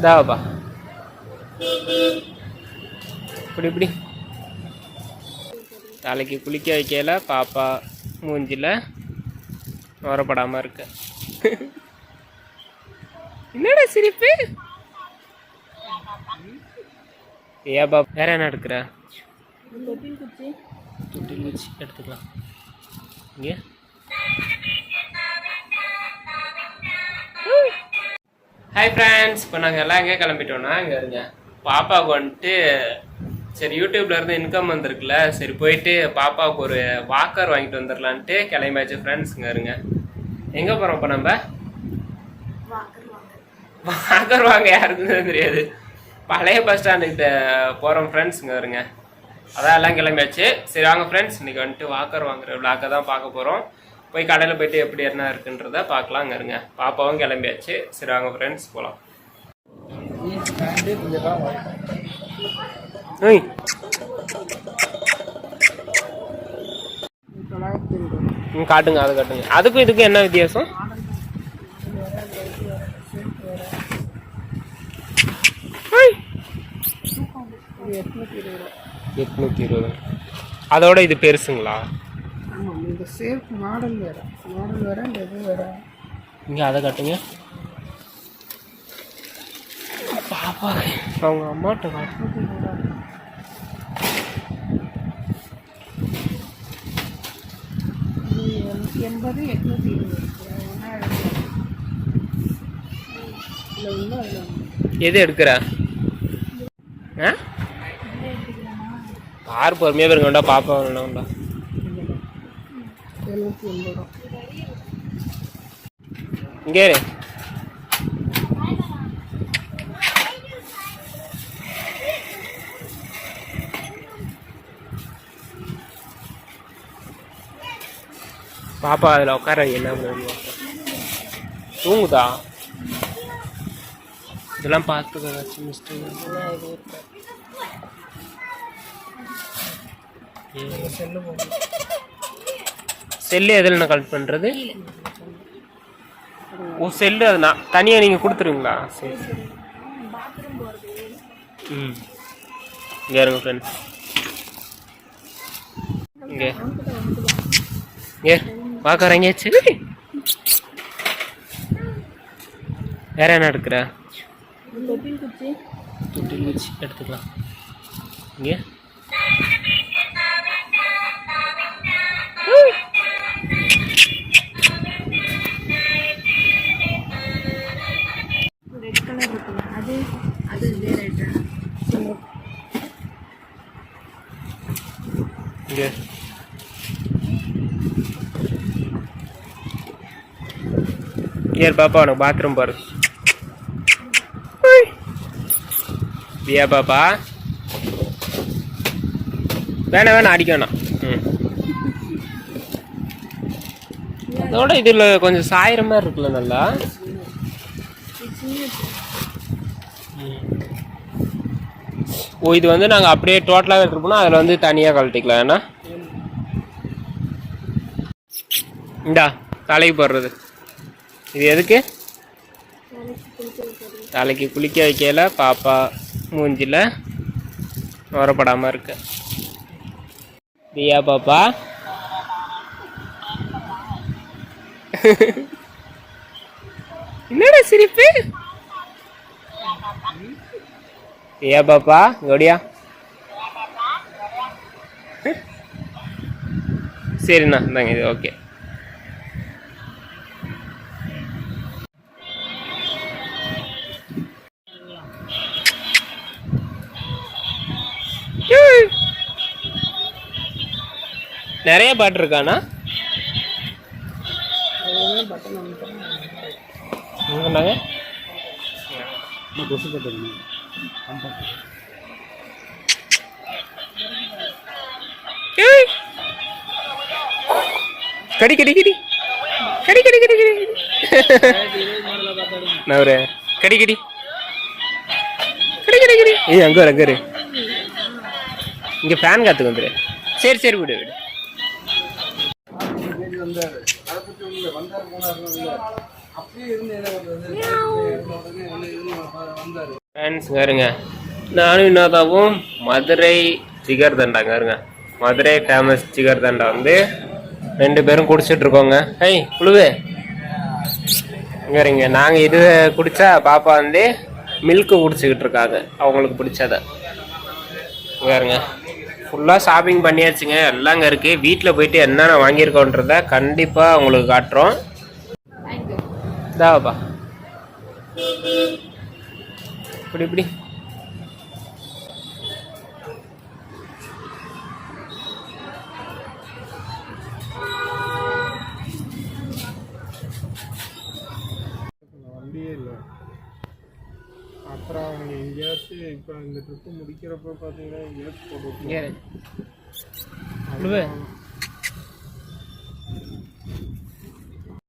இதாவப்பா இப்படி இப்படி. தலைக்கு குளிக்க வைக்கல பாப்பா மூஞ்சில வரப்படாம இருக்கு. என்னடா சிரிப்பு? ஏபா வேற என்ன எடுக்கிற? தொட்டில் வச்சு எடுத்துக்கலாம். இங்கே. ஹாய் ஃப்ரெண்ட்ஸ் இப்போ நாங்கள் எல்லாம் எங்கே கிளம்பிட்டோம்னா இங்கே இருங்க. பாப்பாவுக்கு வந்துட்டு சரி யூடியூப்ல இருந்து இன்கம் வந்திருக்குல்ல சரி போயிட்டு பாப்பாவுக்கு ஒரு வாக்கர் வாங்கிட்டு வந்துடலான்ட்டு கிளம்பியாச்சு ஃப்ரெண்ட்ஸ் இங்கே இருங்க. எங்கே போகிறோம் இப்போ நம்ம? வாக்கர் வாங்க. யாருக்குன்னு தெரியாது. பழைய பஸ் ஸ்டாண்டுக்கிட்ட போகிறோம் ஃப்ரெண்ட்ஸ் இங்கே இருங்க. அதான் எல்லாம் கிளம்பியாச்சு. சரி வாங்க ஃப்ரெண்ட்ஸ் இன்னைக்கு வந்துட்டு வாக்கர் வாங்குற விளாக்கை தான் பார்க்க போகிறோம் போய் கடையில் போயிட்டு எப்படி என்ன இருக்குன்றத பார்க்கலாம் இருங்க. பாப்பாவும் கிளம்பியாச்சு. சரி வாங்க ஃப்ரெண்ட்ஸ் போகலாம் ம், காட்டுங்க அது காட்டுங்க. அதுக்கும் இதுக்கும் என்ன வித்தியாசம்? எட்நூத்தி இருபது. அதோட இது பெருசுங்களா? இந்த சேஃப் மாடல் வேறு. மாடல் வேறு இந்த இது வேறு. இங்க அதை காட்டுங்க. பாப்பா. அவங்க அம்மாட்ட காட்டு. எண்பது எட்நூற்றி இருபது. எது எடுக்கிற? ஆ? கார் பொறுமையாக பேருங்க வேண்டா பாப்பா வேண்டாம்டா எழுநூற்றி எண்பது ரூபா. இங்கே. பாப்பா அதில் உட்கார என்ன தூங்குதா? இதெல்லாம் பார்த்துக்க ஏதாச்சும் மிஸ்டேக் செல்லு போகும் செல்லு எதில் நான் கலெக்ட் பண்ணுறது ஓ செல்லு அது நான் தனியாக நீங்கள் கொடுத்துருவீங்களா? சரி சரி. ம். இங்கே இருங்க ஃப்ரெண்ட்ஸ் இங்கே. இங்கே பார்க்க இறங்கியாச்சு வேற என்ன எடுக்கிற? தொட்டில் வச்சு எடுத்துக்கலாம். இங்கே. ஏர் பாப்பா உனக்கு பாத்ரூம் பாரு. பியா பாப்பா வேணாம் வேணாம் அடிக்க வேணாம். ம். அதோட இதில் கொஞ்சம் சாயிற மாதிரி இருக்குல்ல நல்லா? ஓ இது வந்து நாங்கள் அப்படியே டோட்டலாக எடுத்துருப்போம்னா அதில் வந்து தனியாக கழட்டிக்கலாம். ஏன்னா இந்தா தலைக்கு போடுறது. இது எதுக்கு? தலைக்கு குளிக்க வைக்கல பாப்பா மூஞ்சில் வரப்படாம இருக்கு. தியா பாப்பா. என்னடா சிரிப்பு? தியா பாப்பா கொடியா சரிண்ணா இந்தாங்க இது ஓகே. நிறைய பாட்டு இருக்கானா பட்டன் கடி கடி கடி. கடி கடி கடி கடி நவரே கடி கடி. கடி கடி கடி. ஏய் அங்க வர அங்க இங்க ஃபேன் காத்துக்கு வந்துரு. சரி சரி விடு விடு. வந்தார். அதை பற்றி ஒன்றும் வந்தார் போனார் அப்படியே இருந்து என்ன பண்ணுறது உடனே வந்து வந்தாரு. ஃப்ரெண்ட்ஸ் பாருங்க நானும் வினோதாவும் மதுரை ஜிகர் தண்டாங்க இருங்க மதுரை ஃபேமஸ் ஜிகர் தண்டா வந்து ரெண்டு பேரும் குடிச்சிட்டு இருக்கோங்க. ஹை குழுவு. இங்க இருங்க நாங்கள் இது குடிச்சா பாப்பா வந்து மில்க்கு குடிச்சிக்கிட்டு இருக்காங்க. அவங்களுக்கு பிடிச்சத. இங்க இருங்க ஃபுல்லாக ஷாப்பிங் பண்ணியாச்சுங்க. எல்லாம் இங்கே இருக்குது வீட்டில் போயிட்டு என்னென்ன வாங்கியிருக்கோன்றத கண்டிப்பாக உங்களுக்கு காட்டுறோம். இதாப்பா இப்படி இப்படி. அப்புறம் அவங்க எங்கேயாச்சும் இப்போ இந்த ட்ரிப்பு முடிக்கிறப்ப பார்த்தீங்கன்னா எங்கேயாச்சும் போட்டு.